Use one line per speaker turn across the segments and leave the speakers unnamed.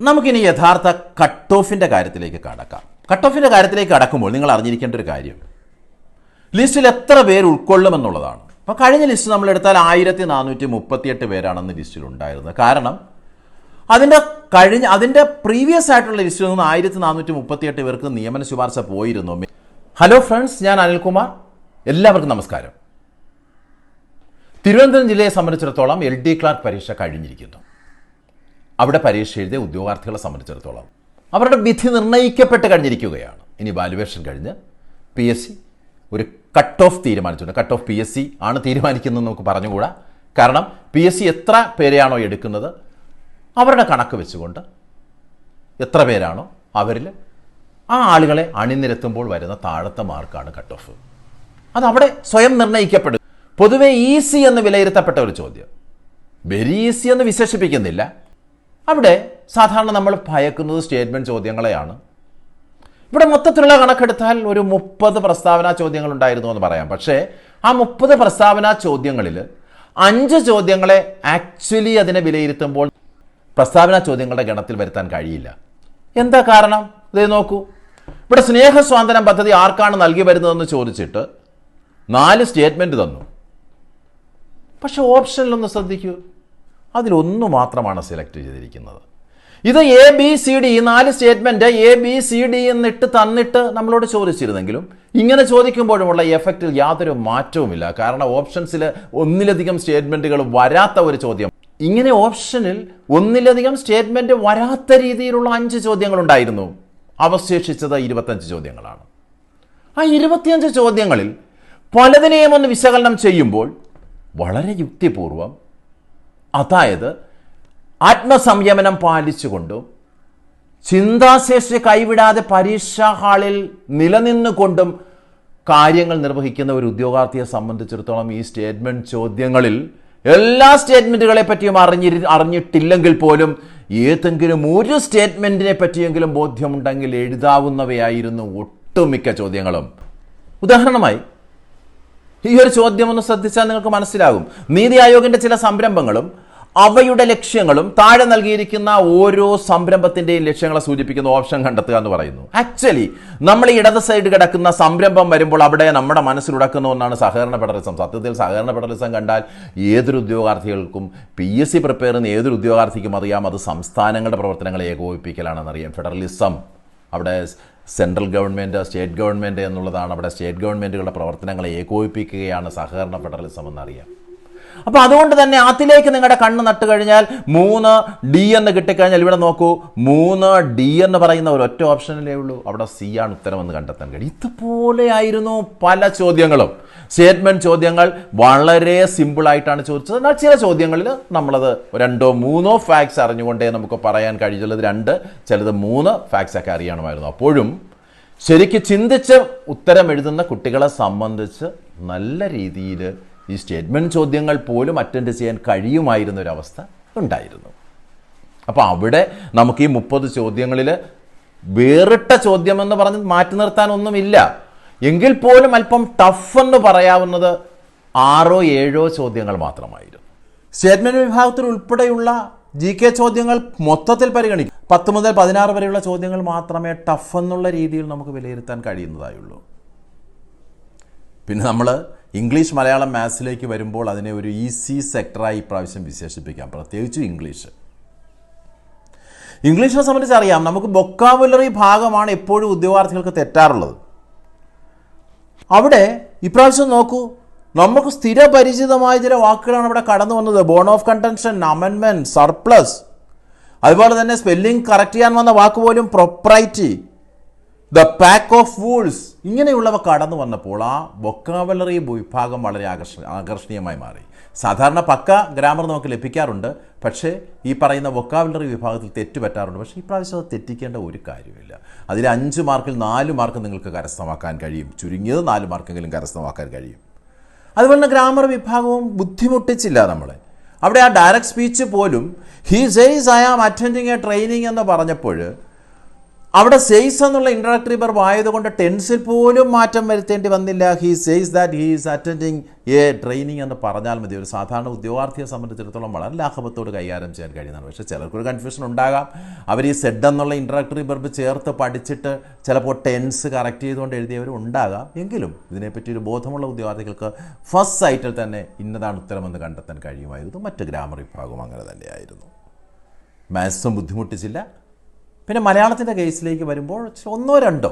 നമുക്കിനി യഥാർത്ഥ കട്ട് ഓഫിന്റെ കാര്യത്തിലേക്ക് കടക്കാം. കട്ട് ഓഫിന്റെ കാര്യത്തിലേക്ക് കടക്കുമ്പോൾ നിങ്ങൾ അറിഞ്ഞിരിക്കേണ്ട ഒരു കാര്യം. ലിസ്റ്റിൽ എത്ര പേര് ഉൾക്കൊള്ളുമെന്നുള്ളതാണ്. അപ്പോൾ കഴിഞ്ഞ ലിസ്റ്റ് നമ്മൾ എടുത്താൽ ആയിരത്തി നാനൂറ്റി മുപ്പത്തിയെട്ട് പേരാണെന്ന് ലിസ്റ്റിൽ ഉണ്ടായിരുന്നത് കാരണം അതിന്റെ കഴിഞ്ഞ അതിന്റെ പ്രീവിയസ് ആയിട്ടുള്ള ലിസ്റ്റിൽ നിന്ന് ആയിരത്തി നാനൂറ്റി മുപ്പത്തിയെട്ട് പേർക്ക് നിയമന ശുപാർശ പോയിരുന്നു. ഹലോ ഫ്രണ്ട്സ് ഞാൻ അനിൽകുമാർ. എല്ലാവർക്കും നമസ്കാരം. തിരുവനന്തപുരം ജില്ലയെ സംബന്ധിച്ചിടത്തോളം എൽ ഡി ക്ലാർക്ക് പരീക്ഷ കഴിഞ്ഞിരിക്കുന്നു. അവിടെ പരീക്ഷ എഴുതിയ ഉദ്യോഗാർത്ഥികളെ സംബന്ധിച്ചിടത്തോളം അവരുടെ വിധി നിർണയിക്കപ്പെട്ട് കഴിഞ്ഞിരിക്കുകയാണ്. ഇനി വാലുവേഷൻ കഴിഞ്ഞ് പി എസ് സി ഒരു കട്ട് ഓഫ് തീരുമാനിച്ചിട്ടുണ്ട്. Cut off P S C ആണ് തീരുമാനിക്കുന്നത് നമുക്ക് പറഞ്ഞുകൂടാ. കാരണം പി എസ് സി എത്ര പേരെയാണോ എടുക്കുന്നത്? അവരുടെ കണക്ക് വെച്ചുകൊണ്ട് എത്ര പേരാണോ അവരിൽ ആ ആളുകളെ അണിനിരത്തുമ്പോൾ വരുന്ന താഴത്തെ മാർക്കാണ് കട്ട് ഓഫ് അത് അവിടെ സ്വയം നിർണയിക്കപ്പെടും പൊതുവെ ഈസി എന്ന് വിലയിരുത്തപ്പെട്ട ഒരു ചോദ്യം. വെരി ഈസി എന്ന് വിശേഷിപ്പിക്കുന്നില്ല. അവിടെ സാധാരണ നമ്മൾ ഭയക്കുന്നത് സ്റ്റേറ്റ്മെന്റ് ചോദ്യങ്ങളെയാണ്. ഇവിടെ മൊത്തത്തിലുള്ള കണക്കെടുത്താൽ ഒരു മുപ്പത് പ്രസ്താവന ചോദ്യങ്ങൾ ഉണ്ടായിരുന്നു എന്ന് പറയാം. പക്ഷേ ആ മുപ്പത് പ്രസ്താവന ചോദ്യങ്ങളിൽ അഞ്ച് ചോദ്യങ്ങളെ ആക്ച്വലി അതിനെ വിലയിരുത്തുമ്പോൾ പ്രസ്താവന ചോദ്യങ്ങളുടെ ഗണത്തിൽ വരുത്താൻ കഴിയില്ല. എന്താ കാരണം? ഇത് നോക്കൂ. ഇവിടെ സ്നേഹസ്വാതന്ത്ര്യം പദ്ധതി ആർക്കാണ് നൽകി വരുന്നതെന്ന് ചോദിച്ചിട്ട് നാല് സ്റ്റേറ്റ്മെന്റ് തന്നു. പക്ഷെ ഓപ്ഷനിലൊന്ന് ശ്രദ്ധിക്കൂ. അതിലൊന്നു മാത്രമാണ് സെലക്ട് ചെയ്തിരിക്കുന്നത്. ഇത് എ ബി സി ഡി ഈ നാല് statement A B C D എന്നിട്ട് തന്നിട്ട് നമ്മളോട് ചോദിച്ചിരുന്നെങ്കിലും ഇങ്ങനെ ചോദിക്കുമ്പോഴുമുള്ള എഫക്റ്റിൽ യാതൊരു മാറ്റവുമില്ല. കാരണം ഓപ്ഷൻസിൽ ഒന്നിലധികം സ്റ്റേറ്റ്മെന്റുകൾ വരാത്ത ഒരു ചോദ്യം. ഇങ്ങനെ ഓപ്ഷനിൽ ഒന്നിലധികം സ്റ്റേറ്റ്മെന്റ് വരാത്ത രീതിയിലുള്ള അഞ്ച് ചോദ്യങ്ങളുണ്ടായിരുന്നു. അവശേഷിച്ചത് ഇരുപത്തഞ്ച് ചോദ്യങ്ങളാണ്. ആ ഇരുപത്തിയഞ്ച് ചോദ്യങ്ങളിൽ പലതിനെയും ഒന്ന് വിശകലനം ചെയ്യുമ്പോൾ വളരെ യുക്തിപൂർവം അതായത് ആത്മസംയമനം പാലിച്ചുകൊണ്ടും ചിന്താശേഷി കൈവിടാതെ പരീക്ഷാ ഹാളിൽ നിലനിന്നുകൊണ്ടും കാര്യങ്ങൾ നിർവഹിക്കുന്ന ഒരു ഉദ്യോഗാർത്ഥിയെ സംബന്ധിച്ചിടത്തോളം ഈ സ്റ്റേറ്റ്മെന്റ് ചോദ്യങ്ങളിൽ എല്ലാ സ്റ്റേറ്റ്മെന്റുകളെ പറ്റിയും അറിഞ്ഞി അറിഞ്ഞിട്ടില്ലെങ്കിൽ പോലും ഏതെങ്കിലും ഒരു സ്റ്റേറ്റ്മെന്റിനെ പറ്റിയെങ്കിലും ബോധ്യമുണ്ടെങ്കിൽ എഴുതാവുന്നവയായിരുന്നു ഒട്ടുമിക്ക ചോദ്യങ്ങളും. ഉദാഹരണമായി ഈ ഒരു ചോദ്യം ഒന്ന് ശ്രദ്ധിച്ചാൽ നിങ്ങൾക്ക് മനസ്സിലാകും. നീതി ആയോഗിന്റെ ചില സംരംഭങ്ങളും അവയുടെ ലക്ഷ്യങ്ങളും താഴെ നൽകിയിരിക്കുന്ന ഓരോ സംരംഭത്തിന്റെയും ലക്ഷ്യങ്ങളെ സൂചിപ്പിക്കുന്ന ഓപ്ഷൻ കണ്ടെത്തുക എന്ന് പറയുന്നു. ആക്ച്വലി നമ്മൾ ഇടത് സൈഡ് കിടക്കുന്ന സംരംഭം വരുമ്പോൾ അവിടെ നമ്മുടെ മനസ്സിലുടക്കുന്ന ഒന്നാണ് സഹകരണ ഫെഡറലിസം സത്യത്തിൽ സഹകരണ ഫെഡറലിസം കണ്ടാൽ ഏതൊരു ഉദ്യോഗാർത്ഥികൾക്കും പി എസ് സി പ്രിപ്പയർ ചെയ്യുന്ന ഏതൊരു ഉദ്യോഗാർത്ഥിക്കും അറിയാം. അത് സംസ്ഥാനങ്ങളുടെ പ്രവർത്തനങ്ങളെ ഏകോപിപ്പിക്കലാണെന്നറിയാം. ഫെഡറലിസം അവിടെ സെൻട്രൽ ഗവൺമെന്റ് സ്റ്റേറ്റ് ഗവൺമെന്റ് എന്നുള്ളതാണ് അവിടെ സ്റ്റേറ്റ് ഗവൺമെന്റുകളുടെ പ്രവർത്തനങ്ങളെ ഏകോപിപ്പിക്കുകയാണ് സഹകരണ ഫെഡറലിസം എന്നറിയാം. അപ്പോൾ അതുകൊണ്ട് തന്നെ അതിലേക്ക് നിങ്ങളുടെ കണ്ണ് നട്ട് കഴിഞ്ഞാൽ മൂന്ന് ഡി എന്ന് കിട്ടിക്കഴിഞ്ഞാൽ ഇവിടെ നോക്കൂ മൂന്ന് ഡി എന്ന് പറയുന്ന ഒരു ഒറ്റ ഓപ്ഷനിലേ ഉള്ളൂ. അവിടെ സി ആണ് ഉത്തരമെന്ന് കണ്ടെത്താൻ കഴിയും. ഇതുപോലെയായിരുന്നു പല ചോദ്യങ്ങളും. സ്റ്റേറ്റ്മെന്റ് ചോദ്യങ്ങൾ വളരെ സിമ്പിൾ ആയിട്ടാണ് ചോദിച്ചത്. എന്നാൽ ചില ചോദ്യങ്ങളിൽ നമ്മളത് രണ്ടോ മൂന്നോ ഫാക്ട്സ് അറിഞ്ഞുകൊണ്ടേ നമുക്ക് പറയാൻ കഴിയുള്ളത് രണ്ട് ചിലത് മൂന്ന് ഫാക്ട്സ് ഒക്കെ അറിയണമായിരുന്നു. അപ്പോഴും ശരിക്ക് ചിന്തിച്ച് ഉത്തരം എഴുതുന്ന കുട്ടികളെ സംബന്ധിച്ച് നല്ല രീതിയിൽ ഈ സ്റ്റേറ്റ്മെന്റ് ചോദ്യങ്ങൾ പോലും അറ്റൻഡ് ചെയ്യാൻ കഴിയുമായിരുന്ന ഒരവസ്ഥ ഉണ്ടായിരുന്നു. അപ്പോൾ അവിടെ നമുക്ക് ഈ മുപ്പത് ചോദ്യങ്ങളിൽ വേറിട്ട ചോദ്യമെന്ന് പറഞ്ഞ് മാറ്റി നിർത്താനൊന്നുമില്ല. എങ്കിൽ പോലും അല്പം ടഫ് എന്ന് പറയാവുന്നത് ആറോ ഏഴോ ചോദ്യങ്ങൾ മാത്രമായിരുന്നു. സ്റ്റേറ്റ്മെന്റ് വിഭാഗത്തിൽ ഉൾപ്പെടെയുള്ള ജി കെ ചോദ്യങ്ങൾ മൊത്തത്തിൽ പരിഗണിക്കും. പത്ത് മുതൽ പതിനാറ് വരെയുള്ള ചോദ്യങ്ങൾ മാത്രമേ ടഫ് എന്നുള്ള രീതിയിൽ നമുക്ക് വിലയിരുത്താൻ കഴിയുന്നതായുള്ളൂ. പിന്നെ നമ്മൾ ഇംഗ്ലീഷ് മലയാളം മാത്സിലേക്ക് വരുമ്പോൾ അതിനെ ഒരു ഈസി സെക്ടറായി ഇപ്രാവശ്യം വിശേഷിപ്പിക്കാം. പ്രത്യേകിച്ചും ഇംഗ്ലീഷ്. ഇംഗ്ലീഷിനെ സംബന്ധിച്ച് അറിയാം നമുക്ക് ബൊക്കാബുലറി ഭാഗമാണ് എപ്പോഴും ഉദ്യോഗാർത്ഥികൾക്ക് തെറ്റാറുള്ളത്. അവിടെ ഇപ്രാവശ്യം നോക്കൂ നമുക്ക് സ്ഥിരപരിചിതമായ ചില വാക്കുകളാണ് ഇവിടെ കടന്നു വന്നത്. ബോൺ ഓഫ് കണ്ടൻഷൻ അമെൻമെന്റ് സർപ്ലസ് അതുപോലെ തന്നെ സ്പെല്ലിംഗ് കറക്റ്റ് ചെയ്യാൻ വന്ന വാക്ക് പോലും propriety the pack of wolves ഇങ്ങനെയുള്ളവ കടന്നു വന്നപ്പോൾ ആ വൊക്കാബുലറി വിഭാഗം വളരെ ആകർഷ ആകർഷണീയമായി മാറി. സാധാരണ പക്ക ഗ്രാമർ നമുക്ക് ലഭിക്കാറുണ്ട്. പക്ഷേ ഈ പറയുന്ന വൊക്കാബുലറി വിഭാഗത്തിൽ തെറ്റ് പറ്റാറുണ്ട്. പക്ഷേ പ്രാവശ്യം അത് തെറ്റിക്കേണ്ട ഒരു കാര്യമില്ല. അതിൽ അഞ്ച് മാർക്കിൽ നാല് മാർക്ക് നിങ്ങൾക്ക് കരസ്ഥമാക്കാൻ കഴിയും. ചുരുങ്ങിയത് നാല് മാർക്കെങ്കിലും കരസ്ഥമാക്കാൻ കഴിയും. അതുപോലെ തന്നെ ഗ്രാമർ വിഭാഗവും ബുദ്ധിമുട്ടിച്ചില്ല നമ്മളെ. അവിടെ ആ ഡയറക്റ്റ് സ്പീച്ച് പോലും he says I am attending a training എന്ന് പറഞ്ഞപ്പോൾ അവിടെ സെയ്സ് എന്നുള്ള ഇൻട്രാക്ടറി ബർബ് ആയതുകൊണ്ട് ടെൻസിൽ പോലും മാറ്റം വരുത്തേണ്ടി വന്നില്ല. He says that he is attending a training എന്ന് പറഞ്ഞാൽ മതി. ഒരു സാധാരണ ഉദ്യോഗാർത്ഥിയെ സംബന്ധിച്ചിടത്തോളം വളരെ ലാഘവത്തോട് കൈകാര്യം ചെയ്യാൻ കഴിയുന്നതാണ്. പക്ഷേ ചിലർക്കൊരു കൺഫ്യൂഷൻ ഉണ്ടാകാം. അവർ ഈ സെഡ് എന്നുള്ള ഇൻട്രാക്ടറി ബർബ് ചേർത്ത് പഠിച്ചിട്ട് ചിലപ്പോൾ ടെൻസ് കറക്റ്റ് ചെയ്തുകൊണ്ട് എഴുതിയവരും ഉണ്ടാകാം. എങ്കിലും ഇതിനെപ്പറ്റി ഒരു ബോധമുള്ള ഉദ്യോഗാർത്ഥികൾക്ക് ഫസ്റ്റ് സൈറ്റിൽ തന്നെ ഇന്നതാണ് ഉത്തരമെന്ന് കണ്ടെത്താൻ കഴിയുമായിരുന്നു. മറ്റ് ഗ്രാമർ വിഭാഗവും അങ്ങനെ തന്നെയായിരുന്നു. മാത്സും ബുദ്ധിമുട്ടിച്ചില്ല. പിന്നെ മലയാളത്തിന്റെ കേസിലേക്ക് വരുമ്പോൾ ഒന്നോ രണ്ടോ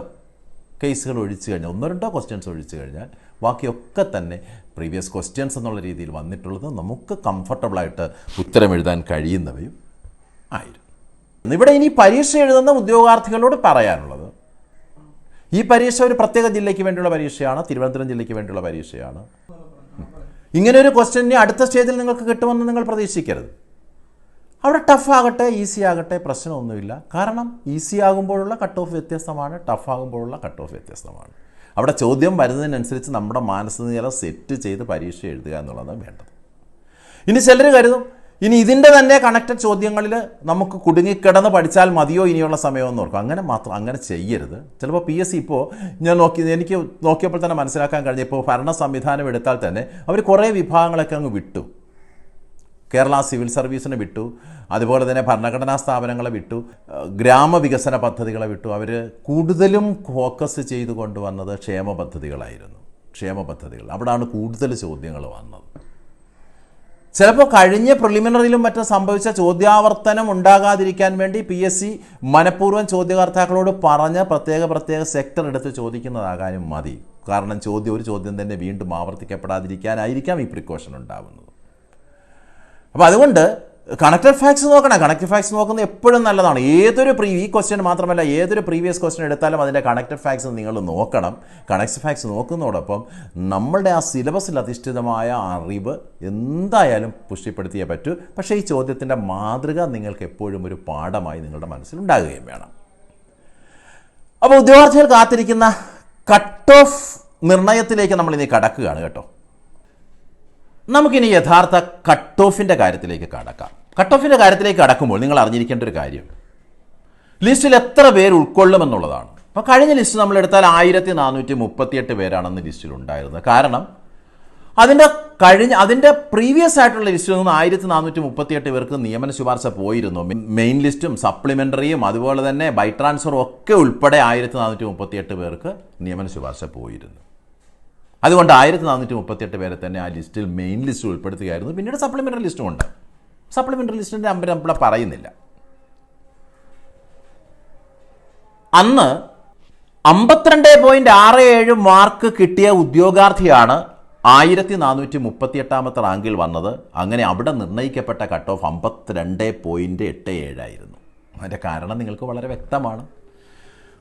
കേസുകൾ ഒഴിച്ചു കഴിഞ്ഞാൽ ഒന്നോ രണ്ടോ ക്വസ്റ്റ്യൻസ് ഒഴിച്ചു കഴിഞ്ഞാൽ ബാക്കിയൊക്കെ തന്നെ പ്രീവിയസ് ക്വസ്റ്റ്യൻസ് എന്നുള്ള രീതിയിൽ വന്നിട്ടുള്ളത് നമുക്ക് കംഫർട്ടബിളായിട്ട് ഉത്തരം എഴുതാൻ കഴിയുന്നവയും ആയിരുന്നു ഇവിടെ ഇനി പരീക്ഷ എഴുതുന്ന ഉദ്യോഗാർത്ഥികളോട് പറയാനുള്ളത് ഈ പരീക്ഷ ഒരു പ്രത്യേക ജില്ലയ്ക്ക് വേണ്ടിയുള്ള പരീക്ഷയാണ് തിരുവനന്തപുരം ജില്ലയ്ക്ക് വേണ്ടിയുള്ള പരീക്ഷയാണ്. ഇങ്ങനെ ഒരു ക്വസ്റ്റ്യനെ അടുത്ത സ്റ്റേജിൽ നിങ്ങൾക്ക് കിട്ടുമെന്ന് നിങ്ങൾ പ്രതീക്ഷിക്കരുത്. അവിടെ ടഫ് ആകട്ടെ ഈസി ആകട്ടെ പ്രശ്നമൊന്നുമില്ല. കാരണം ഈസി ആകുമ്പോഴുള്ള കട്ട് ഓഫ് വ്യത്യസ്തമാണ് ടഫ് ആകുമ്പോഴുള്ള കട്ട് ഓഫ് വ്യത്യസ്തമാണ്. അവിടെ ചോദ്യം വരുന്നതിനനുസരിച്ച് നമ്മുടെ മാനസിക സെറ്റ് ചെയ്ത് പരീക്ഷ എഴുതുക എന്നുള്ളതാണ് വേണ്ടത്. ഇനി ചിലർ കരുതും ഇനി ഇതിന്റെ തന്നെ കണക്റ്റഡ് ചോദ്യങ്ങളിൽ നമുക്ക് കുടുങ്ങിക്കിടന്ന് പഠിച്ചാൽ മതിയോ ഇനിയുള്ള സമയമെന്ന് ഓർക്കും. അങ്ങനെ മാത്രം അങ്ങനെ ചെയ്യരുത്. ചിലപ്പോൾ പി എസ് സി ഇപ്പോൾ ഞാൻ നോക്കി എനിക്ക് നോക്കിയപ്പോൾ തന്നെ മനസ്സിലാക്കാൻ കഴിഞ്ഞ ഇപ്പോൾ ഭരണ സംവിധാനം എടുത്താൽ തന്നെ അവർ കുറേ വിഭാഗങ്ങളൊക്കെ അങ്ങ് വിട്ടു. കേരള സിവിൽ സർവീസിനെ വിട്ടു. അതുപോലെ തന്നെ ഭരണഘടനാ സ്ഥാപനങ്ങളെ വിട്ടു. ഗ്രാമവികസന പദ്ധതികളെ വിട്ടു. അവർ കൂടുതലും ഫോക്കസ് ചെയ്തു കൊണ്ടുവന്നത് ക്ഷേമ പദ്ധതികളായിരുന്നു. ക്ഷേമ പദ്ധതികൾ. അവിടാണ് കൂടുതൽ ചോദ്യങ്ങൾ വന്നത്. ചിലപ്പോൾ കഴിഞ്ഞ പ്രിലിമിനറിയിലും മറ്റും സംഭവിച്ച ചോദ്യാവർത്തനം ഉണ്ടാകാതിരിക്കാൻ വേണ്ടി പി എസ് സി മനഃപൂർവം ചോദ്യകർത്താക്കളോട് പറഞ്ഞ് പ്രത്യേക പ്രത്യേക സെക്ടർ എടുത്ത് ചോദിക്കുന്നതാകാനും മതി. കാരണം ചോദ്യം ഒരു ചോദ്യം തന്നെ വീണ്ടും ആവർത്തിക്കപ്പെടാതിരിക്കാനായിരിക്കാം ഈ പ്രിക്കോഷൻ ഉണ്ടാവുന്നത്. അപ്പോൾ അതുകൊണ്ട് കണക്റ്റഡ് ഫാക്സ് നോക്കണം കണക്റ്റഡ് ഫാക്സ് നോക്കുന്നത് എപ്പോഴും നല്ലതാണ്. ഏതൊരു പ്രീ ഈ ക്വസ്റ്റ്യൻ മാത്രമല്ല ഏതൊരു പ്രീവിയസ് ക്വസ്റ്റ്യൻ എടുത്താലും അതിന്റെ കണക്റ്റഡ് ഫാക്സ് നിങ്ങൾ നോക്കണം. കണക്റ്റഡ് ഫാക്സ് നോക്കുന്നതോടൊപ്പം നമ്മളുടെ ആ സിലബസിൽ അധിഷ്ഠിതമായ അറിവ് എന്തായാലും പുഷ്ടിപ്പെടുത്തിയേ പറ്റൂ. പക്ഷേ ഈ ചോദ്യത്തിന്റെ മാതൃക നിങ്ങൾക്ക് എപ്പോഴും ഒരു പാഠമായി നിങ്ങളുടെ മനസ്സിലുണ്ടാകുകയും വേണം. അപ്പോൾ ഉദ്യോഗാർത്ഥികൾ കാത്തിരിക്കുന്ന കട്ട് ഓഫ് നിർണയത്തിലേക്ക് നമ്മൾ ഇനി കടക്കുകയാണ് കേട്ടോ. നമുക്കിനി യഥാർത്ഥ കട്ട് ഓഫിന്റെ കാര്യത്തിലേക്ക് കടക്കാം. കട്ട് ഓഫിന്റെ കാര്യത്തിലേക്ക് കടക്കുമ്പോൾ നിങ്ങൾ അറിഞ്ഞിരിക്കേണ്ട ഒരു കാര്യം. ലിസ്റ്റിൽ എത്ര പേര് ഉൾക്കൊള്ളുമെന്നുള്ളതാണ്. അപ്പോൾ കഴിഞ്ഞ ലിസ്റ്റ് നമ്മൾ എടുത്താൽ ആയിരത്തി നാനൂറ്റി മുപ്പത്തിയെട്ട് പേരാണെന്ന് ലിസ്റ്റിൽ ഉണ്ടായിരുന്നത് കാരണം അതിന്റെ കഴിഞ്ഞ അതിന്റെ പ്രീവിയസ് ആയിട്ടുള്ള ലിസ്റ്റിൽ നിന്ന് ആയിരത്തി നാനൂറ്റി മുപ്പത്തിയെട്ട് പേർക്ക് നിയമന ശുപാർശ പോയിരുന്നു. മെയിൻ ലിസ്റ്റും സപ്ലിമെന്ററിയും അതുപോലെ തന്നെ ബൈ ട്രാൻസ്ഫറും ഒക്കെ ഉൾപ്പെടെ ആയിരത്തി നാനൂറ്റി മുപ്പത്തിയെട്ട് പേർക്ക് നിയമന ശുപാർശ പോയിരുന്നു. അതുകൊണ്ട് ആയിരത്തി നാനൂറ്റി മുപ്പത്തിയെട്ട് പേരെ തന്നെ ആ ലിസ്റ്റിൽ മെയിൻ ലിസ്റ്റ് ഉൾപ്പെടുത്തുകയായിരുന്നു. പിന്നീട് സപ്ലിമെന്ററി ലിസ്റ്റും ഉണ്ട്. സപ്ലിമെന്ററി ലിസ്റ്റിന്റെ നമ്പർ നമ്മളെ പറയുന്നില്ല. അന്ന് അമ്പത്തിരണ്ട് പോയിന്റ് ആറ് ഏഴ് മാർക്ക് കിട്ടിയ ഉദ്യോഗാർത്ഥിയാണ് ആയിരത്തി നാനൂറ്റി മുപ്പത്തിയെട്ടാമത്തെ റാങ്കിൽ വന്നത്. അങ്ങനെ അവിടെ നിർണയിക്കപ്പെട്ട കട്ട് ഓഫ് അമ്പത്തിരണ്ട് പോയിന്റ് എട്ട് ഏഴായിരുന്നു അതിന്റെ കാരണം നിങ്ങൾക്ക് വളരെ വ്യക്തമാണ്.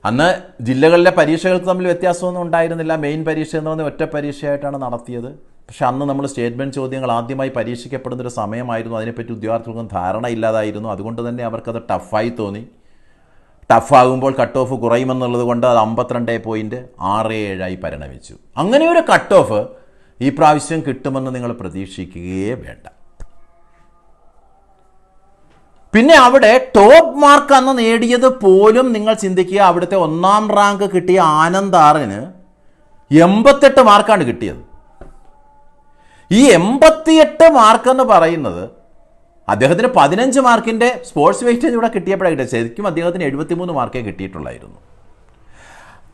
അന്ന് ജില്ലകളിലെ പരീക്ഷകൾക്ക് തമ്മിൽ വ്യത്യാസമൊന്നും ഉണ്ടായിരുന്നില്ല. മെയിൻ പരീക്ഷ എന്ന് പറഞ്ഞാൽ ഒറ്റ പരീക്ഷയായിട്ടാണ് നടത്തിയത്. പക്ഷെ അന്ന് നമ്മൾ സ്റ്റേറ്റ്മെന്റ് ചോദ്യങ്ങൾ ആദ്യമായി പരീക്ഷിക്കപ്പെടുന്ന ഒരു സമയമായിരുന്നു. അതിനെപ്പറ്റി ഉദ്യോഗാർത്ഥികൾക്കും ധാരണ ഇല്ലാതായിരുന്നു. അതുകൊണ്ട് തന്നെ അവർക്കത് ടഫായി തോന്നി. ടഫാകുമ്പോൾ കട്ട് ഓഫ് കുറയുമെന്നുള്ളത് കൊണ്ട് അത് അമ്പത്തിരണ്ട് പോയിന്റ് ആറ് ഏഴായി പരിണമിച്ചു. അങ്ങനെ ഒരു കട്ട് ഓഫ് ഈ പ്രാവശ്യം കിട്ടുമെന്ന് നിങ്ങൾ പ്രതീക്ഷിക്കുകയേ വേണ്ട. പിന്നെ അവിടെ ടോപ്പ് മാർക്ക് അന്ന് നേടിയത് പോലും നിങ്ങൾ ചിന്തിക്കുക അവിടുത്തെ ഒന്നാം റാങ്ക് കിട്ടിയ ആനന്ദാറിന് എൺപത്തെട്ട് മാർക്കാണ് കിട്ടിയത്. ഈ എൺപത്തിയെട്ട് മാർക്ക് എന്ന് പറയുന്നത് അദ്ദേഹത്തിന് പതിനഞ്ച് മാർക്കിന്റെ സ്പോർട്സ് വെയിറ്റേജ് ഇവിടെ കിട്ടിയപ്പോഴാണ് കിട്ടിയത്. ശരിക്കും അദ്ദേഹത്തിന് എഴുപത്തിമൂന്ന് മാർക്കേ കിട്ടിയിട്ടുള്ളായിരുന്നു.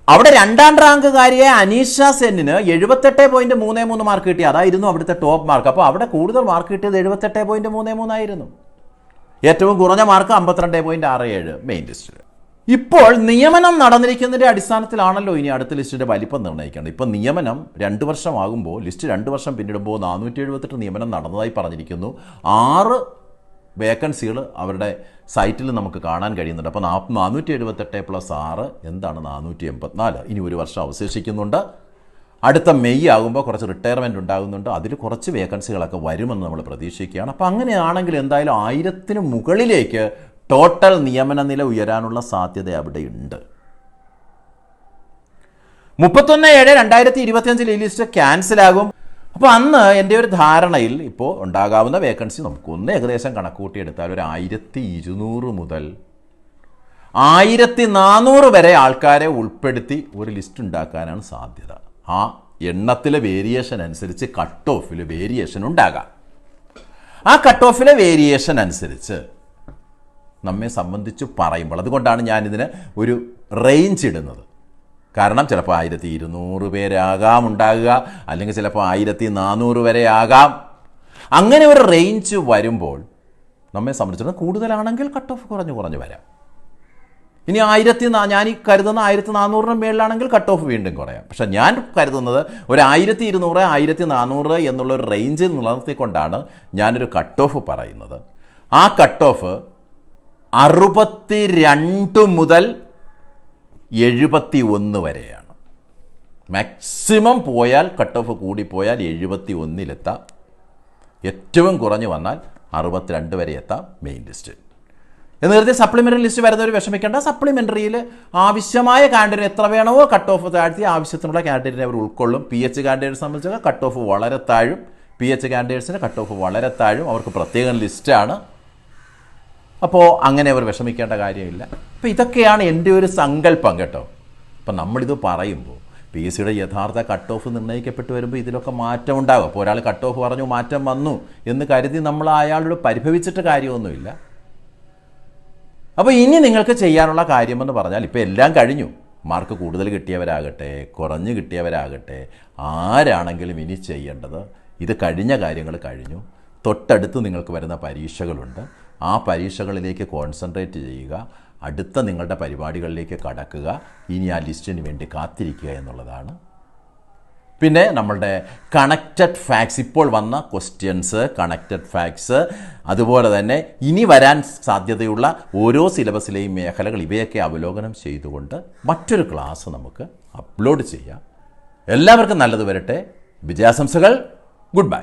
അവിടെ രണ്ടാം റാങ്കുകാരിയെ അനീഷ സെന്നിന് എഴുപത്തെട്ട് പോയിന്റ് മൂന്ന് മൂന്ന് മാർക്ക് കിട്ടി. അതായിരുന്നു അവിടുത്തെ ടോപ്പ് മാർക്ക് അപ്പോൾ അവിടെ കൂടുതൽ മാർക്ക് കിട്ടിയത് എഴുപത്തെട്ട് പോയിന്റ് മൂന്ന് മൂന്നായിരുന്നു. ഏറ്റവും കുറഞ്ഞ മാർക്ക് അമ്പത്തിരണ്ട് പോയിന്റ് ആറ് ഏഴ് മെയിൻ ലിസ്റ്റിൽ ഇപ്പോൾ നിയമനം നടന്നിരിക്കുന്നതിന്റെ അടിസ്ഥാനത്തിലാണല്ലോ ഇനി അടുത്ത ലിസ്റ്റിന്റെ വലിപ്പം നിർണയിക്കേണ്ടത്. ഇപ്പോൾ നിയമനം രണ്ട് വർഷമാകുമ്പോൾ ലിസ്റ്റ് രണ്ട് വർഷം പിന്നിടുമ്പോൾ നാനൂറ്റി എഴുപത്തെട്ട് നിയമനം നടന്നതായി പറഞ്ഞിരിക്കുന്നു. ആറ് വേക്കൻസികൾ അവരുടെ സൈറ്റിൽ നമുക്ക് കാണാൻ കഴിയുന്നുണ്ട്. അപ്പോൾ നാനൂറ്റി എഴുപത്തെട്ട് പ്ലസ് ആറ് എന്താണ് നാനൂറ്റി എൺപത്തിനാല് ഇനി ഒരു വർഷം അവശേഷിക്കുന്നുണ്ട്. അടുത്ത മെയ് ആകുമ്പോൾ കുറച്ച് റിട്ടയർമെന്റ് ഉണ്ടാകുന്നുണ്ട്. അതിൽ കുറച്ച് വേക്കൻസികളൊക്കെ വരുമെന്ന് നമ്മൾ പ്രതീക്ഷിക്കുകയാണ്. അപ്പോൾ അങ്ങനെയാണെങ്കിൽ എന്തായാലും ആയിരത്തിന് മുകളിലേക്ക് ടോട്ടൽ നിയമന നില ഉയരാനുള്ള സാധ്യത അവിടെയുണ്ട്. മുപ്പത്തൊന്ന് ഏഴ് രണ്ടായിരത്തി ഇരുപത്തിയഞ്ചിൽ ഈ ലിസ്റ്റ് ക്യാൻസലാകും അപ്പോൾ അന്ന് എന്റെ ഒരു ധാരണയിൽ ഇപ്പോൾ ഉണ്ടാകാവുന്ന വേക്കൻസി നമുക്കൊന്ന് ഏകദേശം കണക്കൂട്ടിയെടുത്താൽ ഒരു ആയിരത്തി ഇരുന്നൂറ് മുതൽ ആയിരത്തി നാനൂറ് വരെ ആൾക്കാരെ ഉൾപ്പെടുത്തി ഒരു ലിസ്റ്റ് ഉണ്ടാക്കാനാണ് സാധ്യത. ആ എണ്ണത്തിലെ വേരിയേഷൻ അനുസരിച്ച് കട്ട് ഓഫിൽ വേരിയേഷൻ ഉണ്ടാകാം. ആ കട്ട് ഓഫിലെ വേരിയേഷൻ അനുസരിച്ച് നമ്മെ സംബന്ധിച്ച് പറയുമ്പോൾ അതുകൊണ്ടാണ് ഞാനിതിന് ഒരു റേഞ്ച് ഇടുന്നത്. കാരണം ചിലപ്പോൾ ആയിരത്തി ഇരുന്നൂറ് പേരാകാം ഉണ്ടാകുക അല്ലെങ്കിൽ ചിലപ്പോൾ ആയിരത്തി നാനൂറ് വരെ ആകാം. അങ്ങനെ ഒരു റേഞ്ച് വരുമ്പോൾ നമ്മെ സംബന്ധിച്ചിടത്തോളം കൂടുതലാണെങ്കിൽ കട്ട് ഓഫ് കുറഞ്ഞ് കുറഞ്ഞ് വരാം. ഇനി ആയിരത്തി നാ- ഞാൻ ഈ കരുതുന്ന ആയിരത്തി നാനൂറിന് മേളിലാണെങ്കിൽ കട്ട് ഓഫ് വീണ്ടും കുറയാം. പക്ഷേ ഞാൻ കരുതുന്നത് ഒരു ആയിരത്തി ഇരുന്നൂറ് ആയിരത്തി നാനൂറ് എന്നുള്ള ഒരു റേഞ്ചിൽ നിലനിർത്തിക്കൊണ്ടാണ് ഞാനൊരു കട്ട് ഓഫ് പറയുന്നത്. ആ കട്ട് ഓഫ് അറുപത്തി രണ്ട് മുതൽ എഴുപത്തി ഒന്ന് വരെയാണ്. മാക്സിമം പോയാൽ കട്ട് ഓഫ് കൂടിപ്പോയാൽ എഴുപത്തി ഒന്നിലെത്താം ഏറ്റവും കുറഞ്ഞു വന്നാൽ അറുപത്തിരണ്ട് വരെ എത്താം മെയിൻ ലിസ്റ്റ് എന്ന് കരുതി സപ്ലിമെന്ററി ലിസ്റ്റ് വരുന്നവർ വിഷമിക്കേണ്ട. സപ്ലിമെന്ററിയിൽ ആവശ്യമായ കാൻഡിഡേറ്റ് എത്ര വേണമോ കട്ട് ഓഫ് താഴ്ത്തി ആവശ്യത്തിനുള്ള കാൻഡിഡേറ്റ് അവർ ഉൾക്കൊള്ളും. പി എച്ച് കാൻഡിഡേറ്റ് സംബന്ധിച്ച് കട്ട് ഓഫ് വളരെ താഴും. പി എച്ച് കാൻഡിഡേറ്റ്സിന് കട്ട് ഓഫ് വളരെ താഴും. അവർക്ക് പ്രത്യേകം ലിസ്റ്റാണ് അപ്പോൾ അങ്ങനെ അവർ വിഷമിക്കേണ്ട കാര്യമില്ല. അപ്പോൾ ഇതൊക്കെയാണ് എന്റെ ഒരു സങ്കല്പം കേട്ടോ. അപ്പം നമ്മളിത് പറയുമ്പോൾ പി എസ് സിയുടെ യഥാർത്ഥ കട്ട് ഓഫ് നിർണയിക്കപ്പെട്ട് വരുമ്പോൾ ഇതിലൊക്കെ മാറ്റം ഉണ്ടാകും. അപ്പോൾ ഒരാൾ കട്ട് ഓഫ് പറഞ്ഞു മാറ്റം വന്നു എന്ന് കരുതി നമ്മൾ അയാളോട് പരിഭവിച്ചിട്ട് കാര്യമൊന്നുമില്ല. അപ്പോൾ ഇനി നിങ്ങൾക്ക് ചെയ്യാനുള്ള കാര്യമെന്ന് പറഞ്ഞാൽ ഇപ്പോൾ എല്ലാം കഴിഞ്ഞു. മാർക്ക് കൂടുതൽ കിട്ടിയവരാകട്ടെ കുറഞ്ഞ് കിട്ടിയവരാകട്ടെ ആരാണെങ്കിലും ഇനി ചെയ്യേണ്ടത് ഇത് കഴിഞ്ഞ കാര്യങ്ങൾ കഴിഞ്ഞു. തൊട്ടടുത്ത് നിങ്ങൾക്ക് വരുന്ന പരീക്ഷകളുണ്ട്. ആ പരീക്ഷകളിലേക്ക് കോൺസെൻട്രേറ്റ് ചെയ്യുക. അടുത്ത നിങ്ങളുടെ പരിപാടികളിലേക്ക് കടക്കുക. ഇനി ആ ലിസ്റ്റിന് വേണ്ടി കാത്തിരിക്കുക എന്നുള്ളതാണ് പിന്നെ നമ്മളുടെ കണക്റ്റഡ് ഫാക്സ് ഇപ്പോൾ വന്ന ക്വസ്റ്റ്യൻസ് കണക്റ്റഡ് ഫാക്സ് അതുപോലെ തന്നെ ഇനി വരാൻ സാധ്യതയുള്ള ഓരോ സിലബസിലെയും മേഖലകൾ ഇവയൊക്കെ അവലോകനം ചെയ്തുകൊണ്ട് മറ്റൊരു ക്ലാസ് നമുക്ക് അപ്ലോഡ് ചെയ്യാം. എല്ലാവർക്കും നല്ലത് വരട്ടെ. വിജയാശംസകൾ. Good bye